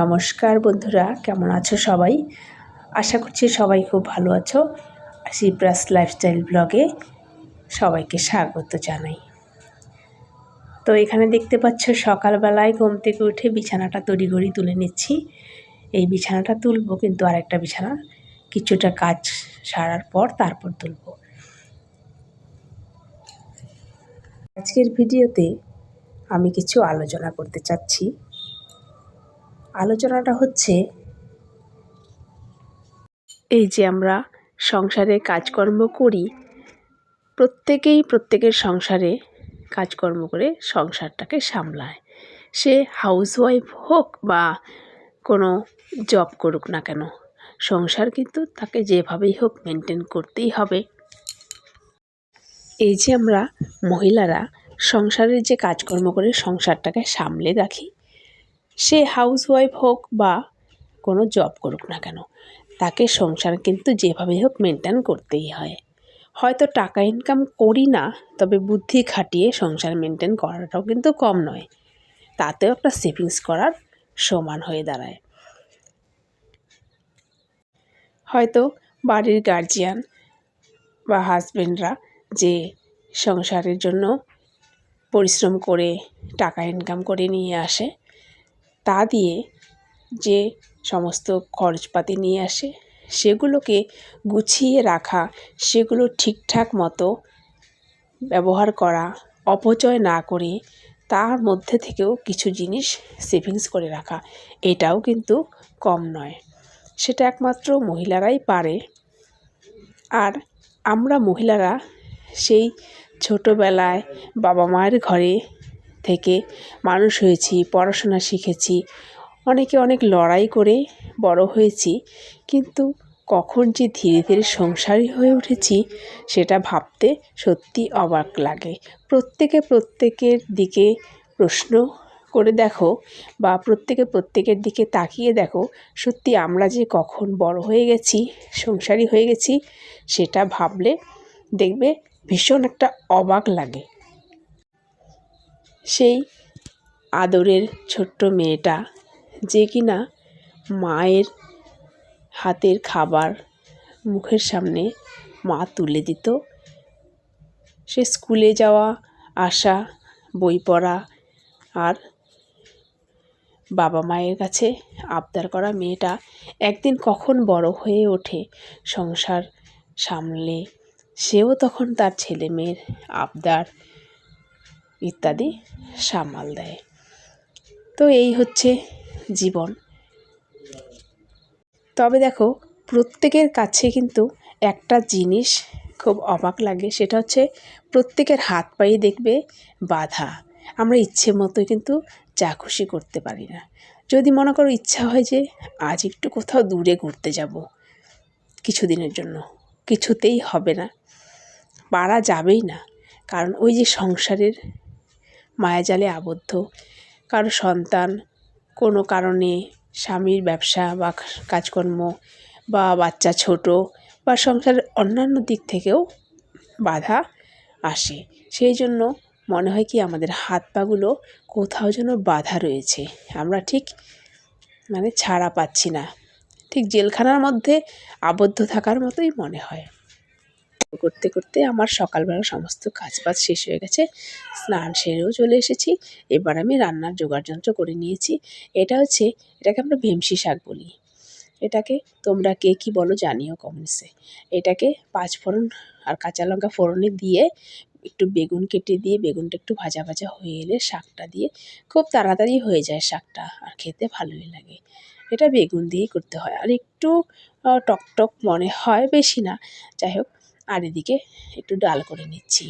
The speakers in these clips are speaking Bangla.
নমস্কার বন্ধুরা, কেমন আছো সবাই? আশা করছি সবাই খুব ভালো আছো। শিপ্রাস লাইফস্টাইল ব্লগে সবাইকে স্বাগত জানাই। তো এখানে দেখতে পাচ্ছ, সকালবেলায় ঘুম থেকে উঠে বিছানাটা তড়িঘড়ি তুলে নিচ্ছি। এই বিছানাটা তুলবো কিন্তু আরেকটা বিছানা। কিছুটা কাজ সারার পর তারপর তুলব। আজকের ভিডিওতে আমি কিছু আলোচনা করতে চাচ্ছি। আলোচনাটা হচ্ছে এই যে আমরা সংসারে কাজকর্ম করি, প্রত্যেকেই প্রত্যেকের সংসারে কাজকর্ম করে সংসারটাকে সামলায়। সে হাউসওয়াইফ হোক বা কোনো জব করুক না কেন, সংসার কিন্তু তাকে যেভাবেই হোক মেনটেন করতেই হবে। এই যে আমরা মহিলারা সংসারের যে কাজকর্ম করে সংসারটাকে সামলে রাখি সে হাউসওয়াইফ হোক বা কোনো জব করুক না কেন, তাকে সংসার কিন্তু যেভাবেই হোক মেনটেন করতেই হয়। হয়তো টাকা ইনকাম করি না, তবে বুদ্ধি খাটিয়ে সংসার মেনটেন করাটাও কিন্তু কম নয়। তাতেও একটা সেভিংস করার সমান হয়ে দাঁড়ায়। হয়তো বাড়ির গার্জিয়ান বা হাজবেন্ডরা যে সংসারের জন্য পরিশ্রম করে টাকা ইনকাম করে নিয়ে আসে তা দিয়ে যে সমস্ত খরচপাতি নিয়ে আসে, সেগুলোকে গুছিয়ে রাখা, সেগুলো ঠিকঠাক মতো ব্যবহার করা, অপচয় না করে তার মধ্যে থেকেও কিছু জিনিস সেভিংস করে রাখা, এটাও কিন্তু কম নয়। সেটা একমাত্র মহিলারাই পারে। আর আমরা মহিলারা সেই ছোটোবেলায় বাবা মায়ের ঘরে থেকে মানুষ হয়েছি, পড়াশোনা শিখেছি। অনেকে অনেক লড়াই করে বড় হয়েছি, কিন্তু কখন যে ধীরে ধীরে সংসারী হয়ে উঠেছি, সেটা ভাবতে সত্যি অবাক লাগে। প্রত্যেকে প্রত্যেকের দিকে প্রশ্ন করে দেখো বা প্রত্যেকে প্রত্যেকের দিকে তাকিয়ে দেখো, সত্যি আমরা যে কখন বড় হয়ে গেছি, সংসারী হয়ে গেছি, সেটা ভাবলে দেখবে ভীষণ একটা অবাক লাগে। সেই আদরের ছোট্ট মেয়েটা যে কিনা মায়ের হাতের খাবার মুখের সামনে মা তুলে দিত। সে স্কুলে যাওয়া, আসা, বই পড়া আর বাবা মায়ের কাছে আবদার করা মেয়েটা একদিন কখন বড় হয়ে ওঠে সংসার সামলে, সেও তখন তার ছেলে মেয়ের আবদার ইত্যাদি সামাল দেয়। তো এই হচ্ছে জীবন। তবে দেখো, প্রত্যেকের কাছে কিন্তু একটা জিনিস খুব অবাক লাগে, সেটা হচ্ছে প্রত্যেকের হাত পায়ে দেখবে বাধা। আমরা ইচ্ছে মতো কিন্তু যা খুশি করতে পারি না। যদি মনে করো ইচ্ছা হয় যে আজ একটু কোথাও দূরে ঘুরতে যাব, কিছুদিনের জন্য, কিছুতেই হবে না, পারা যাবেই না। কারণ ওই যে সংসারের মায়াজালে আবদ্ধ। কারও সন্তান, কোনো কারণে স্বামীর ব্যবসা বা কাজকর্ম বা বাচ্চা ছোট বা সংসারের অন্যান্য দিক থেকেও বাধা আসে। সেই জন্য মনে হয় কি আমাদের হাত পাগুলো কোথাও যেন বাধা রয়েছে। আমরা ঠিক মানে ছাড়া পাচ্ছি না। ঠিক জেলখানার মধ্যে আবদ্ধ থাকার মতোই মনে হয়। করতে করতে আমার সকালবেলা সমস্ত কাজ বাজ শেষ হয়ে গেছে। স্নান সেরেও চলে এসেছি। এবার আমি রান্নার যন্ত্র করে নিয়েছি। এটা হচ্ছে, এটাকে আমরা ভেমসি শাক বলি। এটাকে তোমরা কে কী বলো জানিও কমেন্টসে এটাকে পাঁচ ফোড়ন আর কাঁচা লঙ্কা ফোড়নে দিয়ে একটু বেগুন কেটে দিয়ে, বেগুনটা একটু ভাজা ভাজা হয়ে এলে শাকটা দিয়ে খুব তাড়াতাড়ি হয়ে যায় শাকটা আর খেতে ভালোই লাগে। এটা বেগুন দিয়েই করতে হয়। আর একটু টক টক মনে হয় বেশি না। যাই হোক আর এদিকে একটু ডাল করে নিচ্ছি।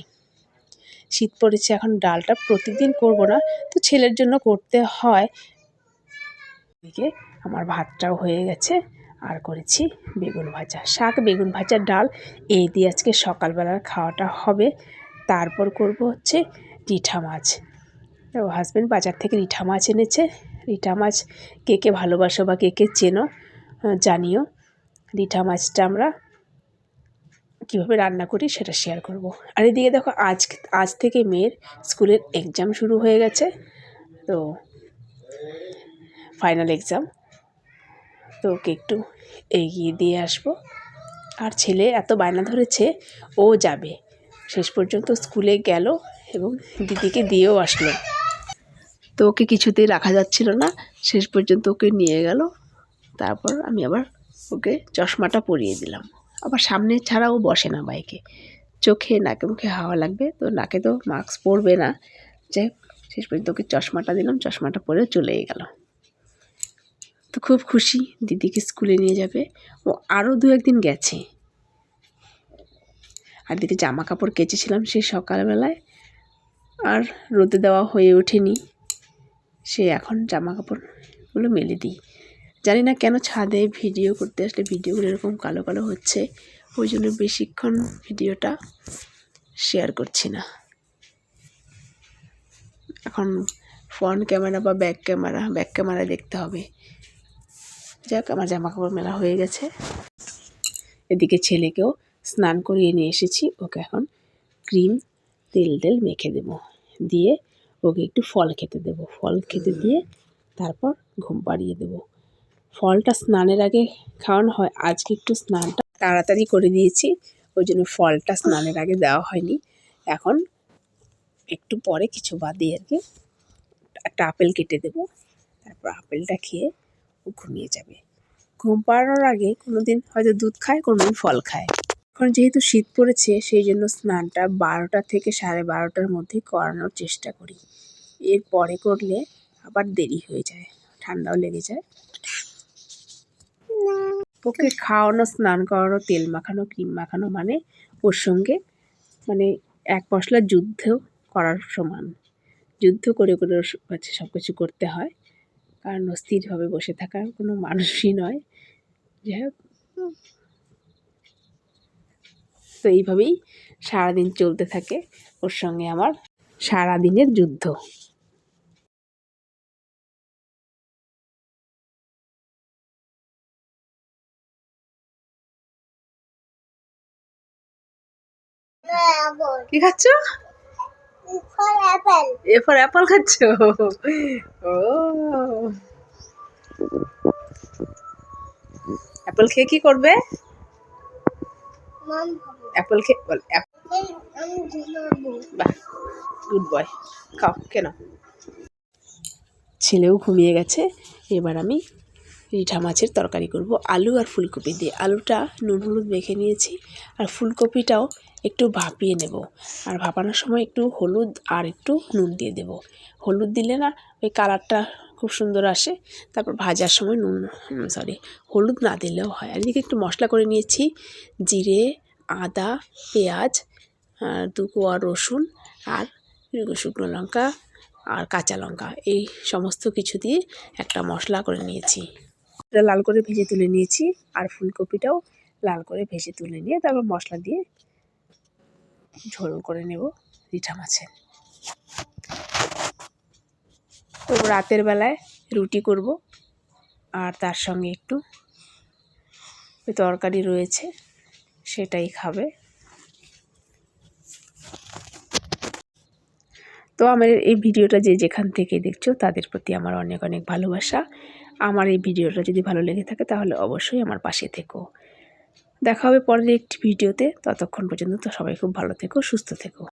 শীত পড়েছে, এখন ডালটা প্রতিদিন করব না, তো ছেলের জন্য করতে হয়। এদিকে আমার ভাতটাও হয়ে গেছে, আর করেছি বেগুন ভাজা। শাক, বেগুন ভাজার ডাল, এই দিয়ে আজকে সকালবেলার খাওয়াটা হবে। তারপর করব হচ্ছে রিঠা মাছ। তো হাজব্যান্ড বাজার থেকে রিঠা মাছ এনেছে। রিঠা মাছ কে কে ভালোবাসো বা কে কে চেনো জানিও। রিঠা মাছটা আমরা কীভাবে রান্না করি সেটা শেয়ার করব। আর এদিকে দেখো আজ আজ থেকে মেয়ের স্কুলের এক্সাম শুরু হয়ে গেছে। তো ফাইনাল এক্সাম তো ওকে একটু এগিয়ে দিয়ে আসব। আর ছেলে এত বায়না ধরেছে, ও যাবে। শেষ পর্যন্ত স্কুলে গেল এবং দিদিকে দিয়েও আসলো। তো ওকে কিছুতেই রাখা যাচ্ছিল না। শেষ পর্যন্ত ওকে নিয়ে গেল। তারপর আমি আবার ওকে চশমাটা পরিয়ে দিলাম। আবার সামনে ছাড়াও বসে না বাইকে। চোখে নাকে মুখে হাওয়া লাগবে, তো নাকে তো মাস্ক পরবে না। যে শেষ পর্যন্ত ওকে চশমাটা দিলাম, চশমাটা পরে চলেই গেল। তো খুব খুশি দিদিকে স্কুলে নিয়ে যাবে। ও আরও দু একদিন গেছে। আর দিদি জামা কাপড় কেচেছিলাম সেই সকালবেলায়, আর রোদে দেওয়া হয়ে ওঠেনি। সে এখন জামা কাপড়গুলো মেলে দিই। জানি না কেন ছাদে ভিডিও করতে আসলে ভিডিওগুলো এরকম কালো কালো হচ্ছে, ওই জন্য বেশিক্ষণ ভিডিওটা শেয়ার করছি না। এখন ফ্রন্ট ক্যামেরা বা ব্যাক ক্যামেরা ব্যাক ক্যামেরা দেখতে হবে। যাক, আমার জামা কাপড় মেলা হয়ে গেছে। এদিকে ছেলেকেও স্নান করিয়ে নিয়ে এসেছি, ওকে এখন ক্রিম, তেল তেল মেখে দেব। দিয়ে ওকে একটু ফল খেতে দেব। ফল খেতে দিয়ে তারপর ঘুম পাড়িয়ে দেব। ফলটা স্নানের আগে খাওয়ানো হয়। আজকে একটু স্নানটা তাড়াতাড়ি করে দিয়েছি। ওই জন্য ফলটা স্নানের আগে দেওয়া হয়নি। এখন একটু পরে কিছু বাদে আর কি একটা আপেল কেটে দেবো। তারপর আপেলটা খেয়ে ও ঘুমিয়ে যাবে। ঘুম পাড়ানোর আগে কোনো দিন হয়তো দুধ খায় কোনো দিন ফল খায়। এখন যেহেতু শীত পড়েছে, সেই জন্য স্নানটা বারোটা থেকে সাড়ে বারোটার মধ্যে করানোর চেষ্টা করি। এর পরে করলে আবার দেরি হয়ে যায়, ঠান্ডাও লেগে যায়। ওকে খাওয়ানো, স্নান করানো, তেল মাখানো, ক্রিম মাখানো মানে ওর সঙ্গে মানে এক মশলার যুদ্ধ করার সমান। যুদ্ধ করে করে ওর কাছে সব কিছু করতে হয়। কারণ অস্থিরভাবে বসে থাকার কোনো মানুষই নয়। যাই হোক। তো এইভাবেই সারাদিন চলতে থাকে ওর সঙ্গে আমার সারাদিনের যুদ্ধ। কি খাচ্ছ? এ ফর অ্যাপল খাচ্ছ? ও। অ্যাপল খেয়ে কি করবে? অ্যাপল খেয়ে বল বাহ গুড বয় খাও কেন ছেলেও ঘুমিয়ে গেছে এবার আমি রিঠা মাছের তরকারি করব, আলু আর ফুলকপি দিয়ে। আলুটা নুন হলুদ মেখে নিয়েছি আর ফুলকপিটাও একটু ভাপিয়ে নেব আর ভাপানোর সময় একটু হলুদ আর একটু নুন দিয়ে দেব। হলুদ দিলে না ওই কালারটা খুব সুন্দর আসে, তারপর ভাজার সময় নুন সরি হলুদ না দিলেও হয়। আর এদিকে একটু মশলা করে নিয়েছি, জিরে, আদা, পেঁয়াজ আর দু কোয়া রসুন আর শুকনো লঙ্কা আর কাঁচা লঙ্কা। এই সমস্ত কিছু দিয়ে একটা মশলা করে নিয়েছি। এটা লাল করে ভেজে তুলে নিয়েছি আর ফুলকপিটাও লাল করে ভেজে তুলে নিয়ে তারপর মশলা দিয়ে ঝোল করে নেব রিঠা মাছের। তো রাতের বেলায় রুটি করব আর তার সঙ্গে একটু তরকারি রয়েছে সেটাই খাবে। তো আমার এই ভিডিওটা যে যেখান থেকে দেখছ তাদের প্রতি আমার অনেক অনেক ভালোবাসা। আমার এই ভিডিওটা যদি ভালো লেগে থাকে তাহলে অবশ্যই আমার পাশে থেকো। দেখা হবে পরের একটি ভিডিওতে। ততক্ষণ পর্যন্ত তো সবাই খুব ভালো থেকো, সুস্থ থেকো।